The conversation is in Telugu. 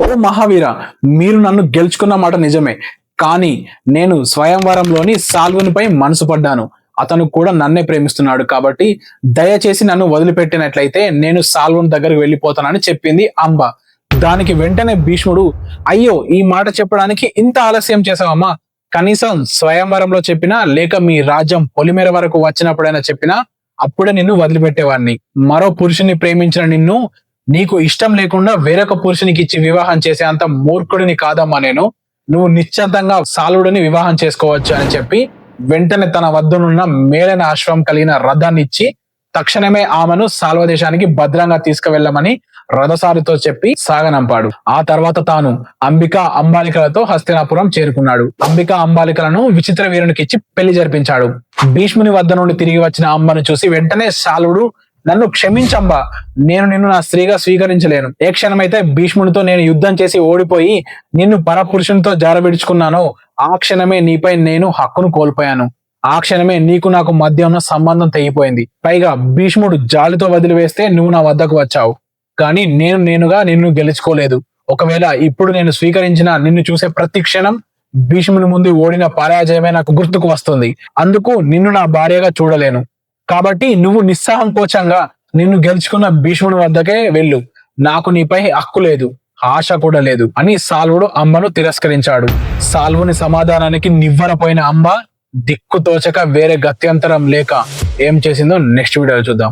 ఓ మహావీర మీరు నన్ను గెలుచుకున్న మాట నిజమే. కానీ నేను స్వయంవరంలోని సాల్వునిపై మనసు పడ్డాను. అతను కూడా నన్నే ప్రేమిస్తున్నాడు కాబట్టి దయచేసి నన్ను వదిలిపెట్టినట్లయితే నేను సాల్వుని దగ్గరికి వెళ్ళిపోతానని చెప్పింది అంబ. దానికి వెంటనే భీష్ముడు అయ్యో ఈ మాట చెప్పడానికి ఇంత ఆలస్యం చేసావమ్మా కనీసం స్వయంవరంలో చెప్పినా లేక మీ రాజ్యం పొలిమేర వరకు వచ్చినప్పుడైనా చెప్పినా అప్పుడే నిన్ను వదిలిపెట్టేవాడిని మరో పురుషుని ప్రేమించిన నిన్ను నీకు ఇష్టం లేకుండా వేరొక పురుషునికి ఇచ్చి వివాహం చేసే అంత మూర్ఖుడిని కాదమ్మా నేను. నువ్వు నిశ్చంతంగా సాలుడిని వివాహం చేసుకోవచ్చు అని చెప్పి వెంటనే తన వద్దనున్న మేలైన అశ్వం కలిగిన రథాన్ని ఇచ్చి తక్షణమే ఆమెను సాల్వదేశానికి భద్రంగా తీసుకువెళ్ళమని రథసారితో చెప్పి సాగనంపాడు. ఆ తర్వాత తాను అంబిక అంబాలికలతో హస్తినాపురం చేరుకున్నాడు. అంబిక అంబాలికలను విచిత్ర వీరునికి ఇచ్చి పెళ్ళి జరిపించాడు. భీష్ముని వద్ద నుండి తిరిగి వచ్చిన అంబను చూసి వెంటనే శాలుడు నన్ను క్షమించంబా. నేను నిన్ను నా స్త్రీగా స్వీకరించలేను. ఏ క్షణమైతే భీష్మునితో నేను యుద్ధం చేసి ఓడిపోయి నిన్ను పరపురుషునితో జారబిడుచుకున్నానో ఆ క్షణమే నీపై నేను హక్కును కోల్పోయాను. ఆ క్షణమే నీకు నాకు మధ్య ఉన్న సంబంధం తెగిపోయింది. పైగా భీష్ముడు జాలితో వదిలివేస్తే నువ్వు నా వద్దకు వచ్చావు. కానీ నేను నేనుగా నిన్ను గెలుచుకోలేదు. ఒకవేళ ఇప్పుడు నేను స్వీకరించిన నిన్ను చూసే ప్రతి క్షణం భీష్ముని ముందు ఓడిన పరాజయమే నాకు గుర్తుకు వస్తుంది. అందుకు నిన్ను నా భార్యగా చూడలేను. కాబట్టి నువ్వు నిస్సంకోచంగా నిన్ను గెలుచుకున్న భీష్ముడి వద్దకే వెళ్ళు. నాకు నీపై హక్కు లేదు ఆశ కూడా లేదు అని సాల్వుడు అంబను తిరస్కరించాడు. సాల్వుని సమాధానానికి నివ్వరపోయిన అంబ దిక్కు తోచక వేరే గత్యంతరం లేక ఏం చేసిందో నెక్స్ట్ వీడియో చూద్దాం.